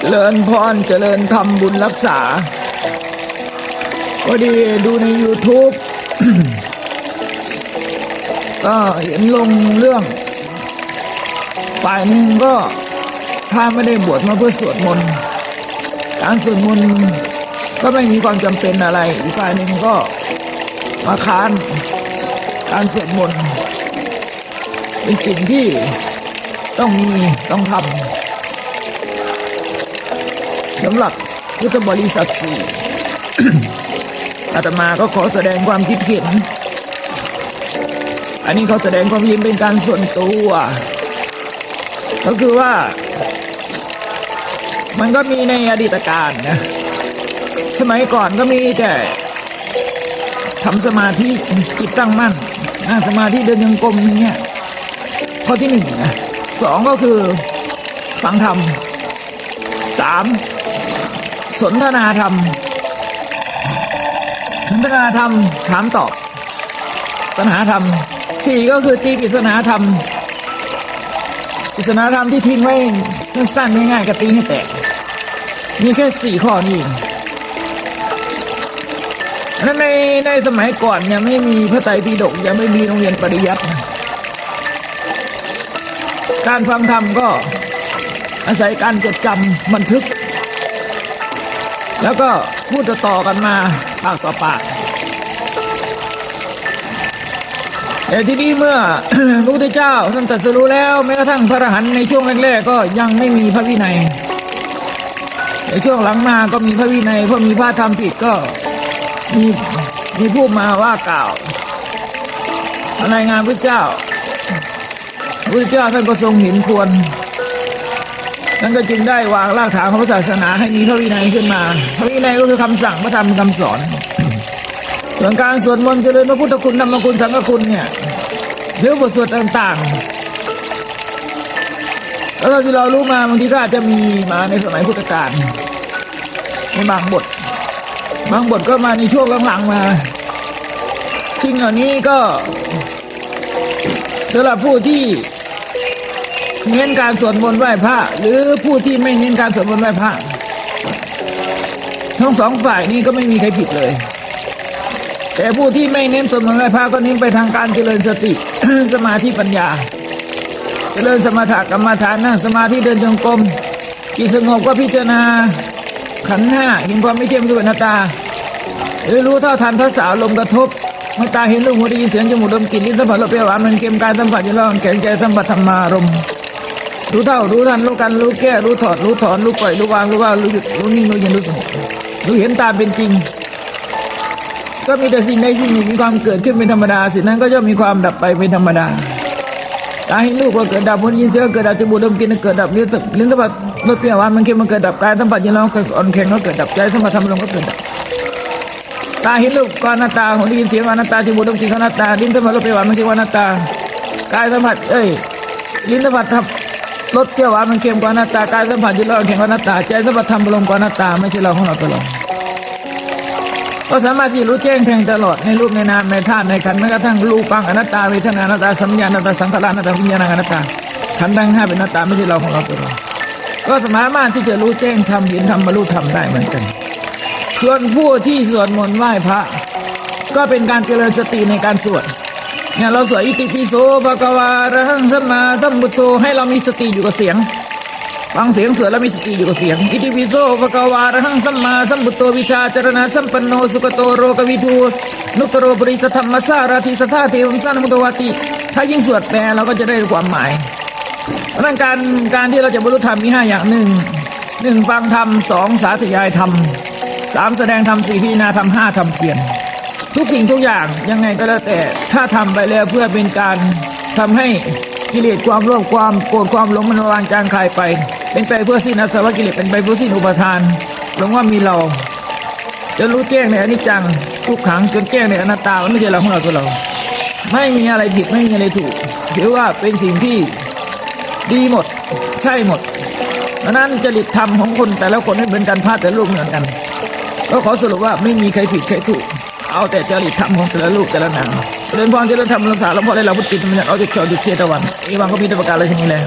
เจริญพรเจริญธรรมบุญรักษาพอดีดูใน YouTube ก็เห็นลงเรื่องฝ่ายหนึ่งก็ถ้าไม่ได้บวชมาเพื่อสวดมนต์การสวดมนต์ก็ไม่มีความจำเป็นอะไร อีกฝ่ายหนึ่งก็มาค้านการสวดมนต์เป็นสิ่งที่ต้องมีต้องทำ สำหรับพุทธบริษัทสี่อาตมาก็ขอแสดงความคิดเห็น อันนี้เขาแสดงความคินเป็นการส่วนตัว ก็คือว่า มันก็มีในอดีตการนะ สมัยก่อนก็มีแต่ทำสมาธิจิตตั้งมั่นนั่งสมาธิเดินยังกรมอย่างเงี้ยข้อที่หนึ่งนะสองก็คือ ฟังธรรมสาม สนทนาธรรม สนทนาธรรม ถามตอบ ปัญหาธรรมสี่ก็คือตีปริศนาธรรมปริศนาธรรมที่ทิ้งไว้สั้นๆง่ายๆก็ตีให้แตก มีแค่สี่ข้อนี้เองนั้นในในสมัยก่อนเนี่ยไม่มีพระไตรปิฎกยังไม่มีโรงเรียนปริยัติการฟังธรรมก็อาศัยการจดจำบันทึก แล้วก็พูดต่อกันมาปากต่อปากแต่ที่นี้เมื่อพระพุทธเจ้าท่านตรัสรู้แล้วแม้กระทั่งพระอรหันต์ในช่วงแรกๆก็ยังไม่มีพระวินัยในช่วงหลังมาก็มีพระวินัยเพราะมีพระธรรมผิดก็มีมีผู้มาว่ากล่าวรายงานพระเจ้าพระเจ้าท่านก็ทรงเห็นควร ท่นก็จึงได้วางรากฐานของพระศาสนาให้มีพระวินัยขึ้นมา พระวินัยก็คือคำสั่งพระธรรมคำสอน ส่วนการสวดมนต์เจริญพระพุทธคุณธรรมคุณสังฆคุณเนี่ยหรือบทสวดต่างๆ แล้วที่เรารู้มาบางทีก็อาจจะมีมาในสมัยพุทธกาลในบางบท บางบทก็มาในช่วงหลังๆมาสิ่งเหล่านี้ก็สำหรับผู้ที่ เน้นการสวดมนต์ไหว้พระหรือผู้ที่ไม่เน้นการสวดมนต์ไหว้พระทั้งสองฝ่ายนี้ก็ไม่มีใครผิดเลย แต่ผู้ที่ไม่เน้นสวดมนต์ไหว้พระก็เน้นไปทางการเจริญสติ สมาธิปัญญา เจริญสมถกรรมฐานนั่งสมาธิเดินจงกรมจิตสงบก็พิจารณาขันห้าเห็นความไม่เที่ยงด้วยน้าตา หรือรู้เท่าทันภาษาลมกระทบเมื่อตาเห็นรูปหูได้ยินเสียงจมูกดมกลิ่นลิ้นสัมผัสรสเปรี้ยวหวานมันเค็มกายสัมผัสยินร้อนแข็งใจสัมผัสธรรมารมณ์ รู้เท่ารู้ทันรู้กันรู้แก้รู้ถอดรู้ถอนรู้ปล่อยรู้วางรู้ว่ารู้หยุดรู้นิ่งรู้เย็นรู้สงบรู้เห็นตามเป็นจริง ก็มีแต่สิ่งใดสิ่งหนึ่งมีความเกิดขึ้นเป็นธรรมดาสิ่งนั้นก็ย่อมมีความดับไปเป็นธรรมดาตาเห็นรูปก็เกิดดับหูได้ยินเสียงก็เกิดดับจมูกดมกลิ่นก็เกิดดับลิ้นสัมลิ้นสัมผัสรสเปรี้ยวหวานมันเค็มมันเกิดดับกายสัมผัสยินร้อนอ่อนแข็งก็เกิดดับใจสัมผัสธรรมารมณ์ก็เกิดดับตาเห็นรูปก็อนัตตาหูได้ยินเสียงก็อนัตตาจมูกดมกลิ่นก็อนัตตาลิ้นสัมผัสรสเปรี้ยวหวานมันเค็มก็อนัตตากายสัมผัสเอ้ยลิ้นสัมผัสทับ รสเปรี้ยวหวานมันเค็มก็อนัตตากายสัมผัสยินร้อนแข็งก็อนัตตาใจสัมผัสธรรมารมณ์ก็อนัตตาไม่ใช่เราของเราตัวเราก็สามารถที่รู้แจ้งแทงตลอดในรูปในนามในธาตุในขันแม้กระทั่งรูปังอนัตตาเวทนาอนัตตาสัญญาอนัตตาสังขารอนัตตาวิญญาณอนัตตาขันธ์ทั้งห้าเป็นอนัตตาไม่ใช่เราของเราตัวเราก็สามารถที่จะรู้แจ้งทำเห็นธรรมบรรลุธรรมได้เหมือนกัน ส่วนผู้ที่สวดมนต์ไหว้พระ ก็เป็นการเจริญสติในการสวด เนี่ย เราสวดอิติปิโสภะกวาระหังสัมมาสัมพุทโธให้เรามีสติอยู่กับเสียงฟังเสียงเสวดแล้วมีสติอยู่กับเสียง อิติปิโสภะกวาระหังสัมมาสัมพุทโธวิชาจารณะสัมปันโนสุขโตโรกวิทูนุตโรปริสธรรมสาราธิสทธาเทวมสานมุตวาติ ถ้ายิ่งสวดแปลเราก็จะได้ความหมายเพราะฉะนั้นการการที่เราจะบรรลุธรรมมีห้าอย่างหนึ่งหนึ่งฟังธรรมสองสาธยายธรรมสามแสดงธรรมสี่พิจารณาธรรมห้าทำเพียร ทุกสิ่งทุกอย่างยังไงก็แล้วแต่ถ้าทำไปแล้วเพื่อเป็นการทำให้กิเลสความโลภความโกรธความหลงมันวางจางคลายไป เป็นไปเพื่อสิ้นอาสวะกิเลสเป็นไปเพื่อสิ้นอุปทานหลงว่ามีเรา จะรู้แจ้งในอนิจจังทุกขังจนแจ้งในอนัตตามันไม่ใช่เราของเราตัวเรา ไม่มีอะไรผิดไม่มีอะไรถูกถือว่าเป็นสิ่งที่ดีหมด ใช่หมดดังนั้นจริตธรรมของคนแต่ละคนไม่เหมือนกันพลาดแต่ลูกเหมือนกันก็ขอสรุปว่าไม่มีใครผิดใครถูก เอาแต่จริตธรรมของแต่ละลูกแต่ละนางเรียนพรเจริญธรรมรักษาหลวงพ่อได้เราพุทธิธรรมเนี่ยเอาจิตจอดจุดเชตวันอีวังก็มีแต่ประการอะไรชนิดแล้ว